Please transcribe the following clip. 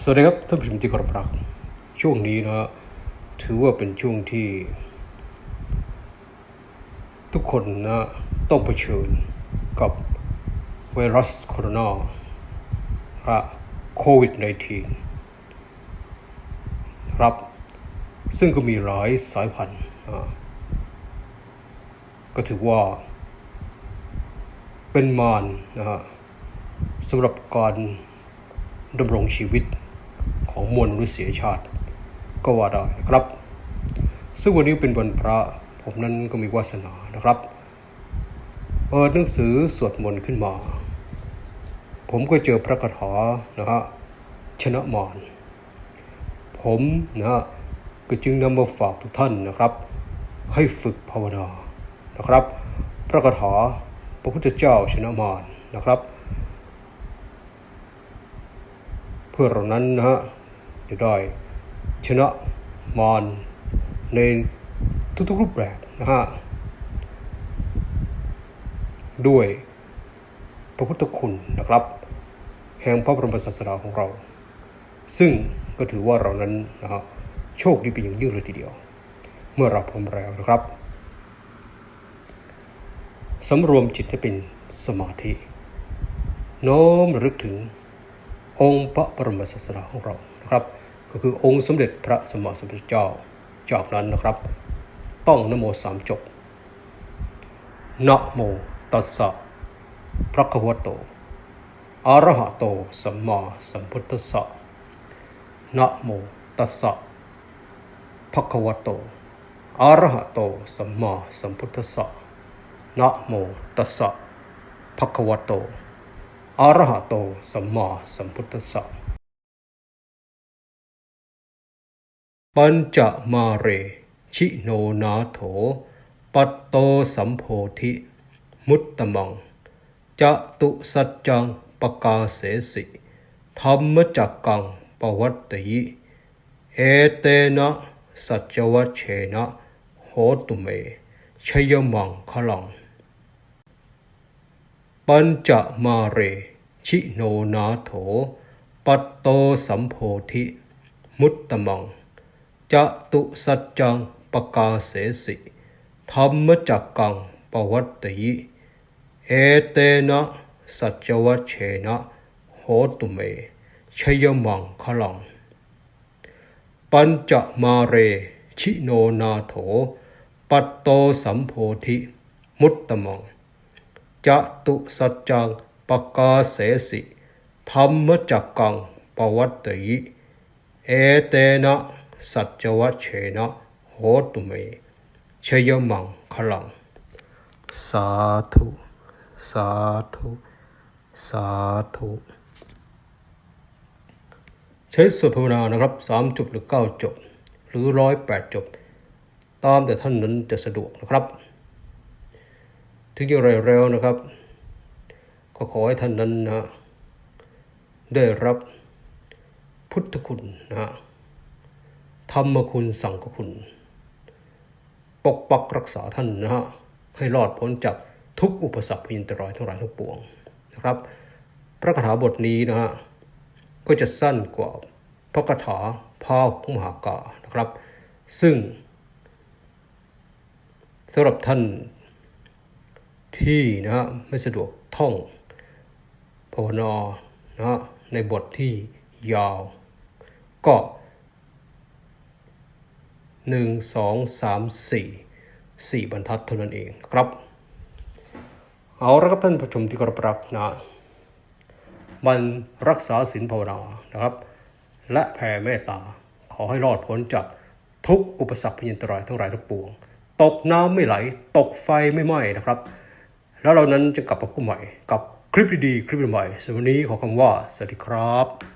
สวัสดีครับท่านผู้ชมที่เคารพรัก ช่วงนี้นะฮะถือว่าเป็นช่วงที่ ทุกคนนะต้องเผชิญกับไวรัสโคโรนาและโควิด -19 ครับ ซึ่งก็มีหลายสายพันธุ์ก็ถือว่า เป็นมารนะฮะสำหรับการดำรงชีวิต ของมวลมนุษยชาติ ก็ว่าได้นะครับ ซึ่งวันนี้เป็นวันพระผมนั้นก็มีวาสนานะครับเปิดหนังสือสวดมนต์ขึ้นมา ผมก็เจอพระคาถานะฮะชนะมารผมนะฮะก็จึงนำมาฝากทุกท่านนะครับ ให้ฝึกภาวนานะครับ พระคาถาพระพุทธเจ้าชนะมารนะครับ เพื่อเรานั้นนะฮะ จะได้ชนะมารในทุกๆรูปแบบนะฮะด้วยพระพุทธคุณนะครับ แห่งพระบรมศาสดาของเรา ซึ่งก็ถือว่าเรานั้นนะฮะโชคดีเป็นอย่างยิ่งเลยทีเดียว เมื่อเราพร้อมแล้วนะครับสำรวมจิตให้เป็นสมาธิ โน้มระลึกถึง องค์พระบรมศาสดาของเรานะครับ ก็คือองค์สมเด็จพระสมมาสัมพุทธเจ้าจากนั้นนะครับ ต้องนโมสามจบนะโมตัสสะพระคะวะโตอะระหะโตสัมมาสัมพุทธัสสะนะโมตัสสะภะคะวะโตอะระหะโตสัมมาสัมพุทธัสสะนะโมตัสสะภะคะวะโต อรหโตสัมมาสัมพุทธสสะปัญจมาเร ชิโนนาโถ ปัตโตสัมโพธิ มุตตมังจะตุสัจจังปกาเสสิธรรมจักกังปวัตติ เอเตนะสัจวัชเชนะโหตุเมชยมังคลัง ปัญจมาเร ชิโนนาโถ ปัตโตสัมโพธิ มุตตมังจะตุสัจจังปกาเสสิธรรมจักกังปวัตติ เอเตนะสัจวัชเชนะโหตุเม ชยมังคลัง ปัญจมาเร ชิโนนาโถ ปัตโตสัมโพธิ มุตตมัง จะตุสัจจังปกาเสสิธรรมจักกังปวัตติเอเตนะสัจวัชเชนะโหตุเมชยมังคลัง สาธุ สาธุ สาธุใช้สวดภาวนานะครับสามจบหรือเก้าจบ หรือร้อยแปดจบ ตามแต่ท่านนั้นจะสะดวกนะครับ ถึงอย่างไรแล้วนะครับ ก็ขอให้ท่านนั้นนะได้รับพุทธคุณนะฮะธรรมคุณสังฆคุณ ปกปักรักษาท่านนะฮะให้รอดพ้นจากทุกอุปสรรคพยินตรายทั้งหลายทั้งปวงนะครับ พระคาถาบทนี้นะฮะก็จะสั้นกว่าพระคาถาพาหุมหากานะครับ ซึ่งสำหรับท่าน ที่นะฮะไม่สะดวกท่องภาวนนะฮะในบทที่ยาว ก็หนึ่งสองสามสี่สี่บรรทัดเท่านั้นเองครับ เอาละครับท่านผู้ชมที่เคารพรักนะมันรักษาศีลภาวนานะครับ และแผ่เมตตา ขอให้รอดพ้นจากทุกอุปสรรคพยันตรายทั้งหลายทั้งปวง ตกน้ำไม่ไหล ตกไฟไม่ไหม้นะครับ แล้วเรานั้นจะกลับมาพบกันใหม่กับคลิปดีๆคลิปใหม่สำหรับวันนี้ขอคำว่าสวัสดีครับ